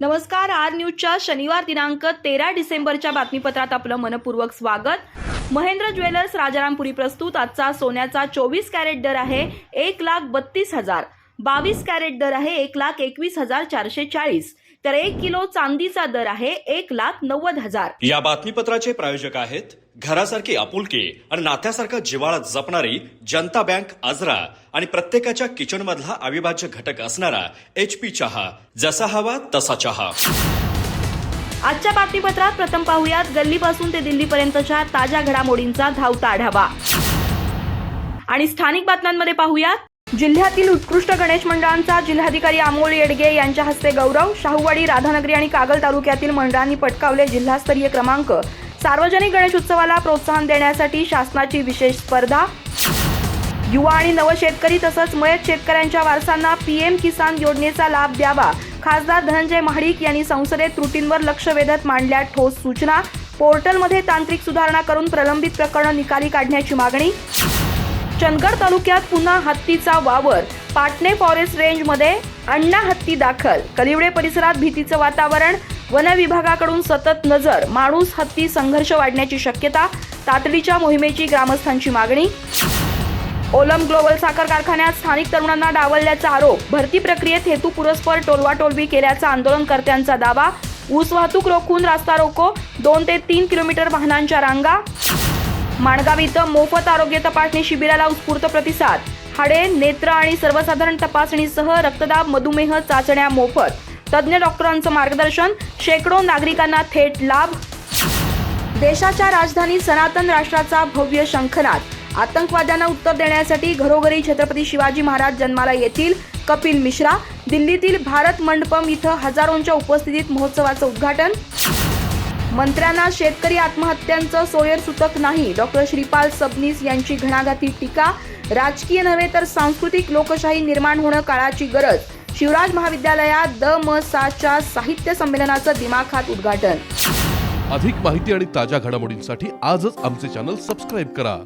नमस्कार आर न्यूजच्या शनिवार दिनांक तेरा डिसेंबरच्या बातमीपत्रात आपलं मनपूर्वक स्वागत. महेंद्र ज्वेलर्स राजारामपुरी प्रस्तुत. आजचा सोन्याचा चोवीस कॅरेट दर आहे एक लाख बत्तीस हजार. बावीस कॅरेट दर आहे एक लाख एकवीस हजार चारशे चाळीस. तर एक किलो चांदीचा दर आहे एक लाख नव्वद हजार. या बातमीपत्राचे प्रायोजक आहेत घरासारखी आपुलकी आणि नात्यासारखा जिव्हाळा जपणारी जनता बँक आजरा आणि प्रत्येकाच्या किचन मधला अविभाज्य घटक असणारा एच पी चहा जसा हवा तसा चहा. आजच्या बातमीपत्रात प्रथम पाहूयात गल्लीपासून ते दिल्लीपर्यंतच्या ताज्या घडामोडींचा धावता आढावा. आणि स्थानिक बातम्यांमध्ये पाहूयात जिल्ह्यातील उत्कृष्ट गणेश मंडळांचा जिल्हाधिकारी अमोल येडगे यांच्या हस्ते गौरव शाहूवाडी राधानगरी आणि कागल तालुक्यातील मंडळांनी पटकावले जिल्हास्तरीय क्रमांक. सार्वजनिक गणेश उत्सवाला प्रोत्साहन देण्यासाठी शासनाची विशेष स्पर्धा. युवा आणि नव शेतकरी तसंच मयत शेतकऱ्यांच्या वारसांना पीएम किसान योजनेचा लाभ द्यावा. खासदार धनंजय महाडिक यांनी संसदेत त्रुटींवर लक्ष वेधत मांडल्या ठोस सूचना. पोर्टलमध्ये तांत्रिक सुधारणा करून प्रलंबित प्रकरणं निकाली काढण्याची मागणी. चंदगड तालुक्यात पुन्हा हत्तीचा वावर. पाटणे फॉरेस्ट रेंजमध्ये अण्णा हत्ती दाखल. कलिवडे परिसरात भीतीचं वातावरण. वन विभागाकडून सतत नजर. माणूस हत्ती संघर्ष वाढण्याची शक्यता. तातडीच्या मोहिमेची ग्रामस्थांची मागणी. ओलम ग्लोबल साखर कारखान्यात स्थानिक तरुणांना डावलल्याचा आरोप. भरती प्रक्रियेत हेतू पुरस्पर टोलवाटोलवी केल्याचा आंदोलनकर्त्यांचा दावा. ऊस वाहतूक रोखून रास्ता रोको. दोन ते तीन किलोमीटर वाहनांच्या रांगा. माणगाव इथं मोफत आरोग्य तपासणी शिबिराला उत्स्फूर्त प्रतिसाद. हाडे नेत्र आणि सर्वसाधारण तपासणीसह रक्तदाब मधुमेह चाचण्या मोफत. तज्ज्ञ डॉक्टरांचं मार्गदर्शन शेकडो नागरिकांना थेट लाभ. देशाच्या राजधानी सनातन राष्ट्राचा भव्य शंखनाद. आतंकवाद्यांना उत्तर देण्यासाठी घरोघरी छत्रपती शिवाजी महाराज जन्माला येतील कपिल मिश्रा दिल्लीतील भारत मंडपम इथं हजारोंच्या उपस्थितीत महोत्सवाचं उद्घाटन. मंत्र्यांना शेतकरी आत्महत्यांचं सोयर सुतक नाही. डॉक्टर श्रीपाल सबनीस यांची घणाघाती टीका. राजकीय नव्हे तर सांस्कृतिक लोकशाही निर्माण होणं काळाची गरज. शिवराज महाविद्यालयात द म साच्या साहित्य संमेलनाचं दिमाखात उद्घाटन. अधिक माहिती आणि ताज्या घडामोडींसाठी आजच आमचे चॅनल सबस्क्राईब करा.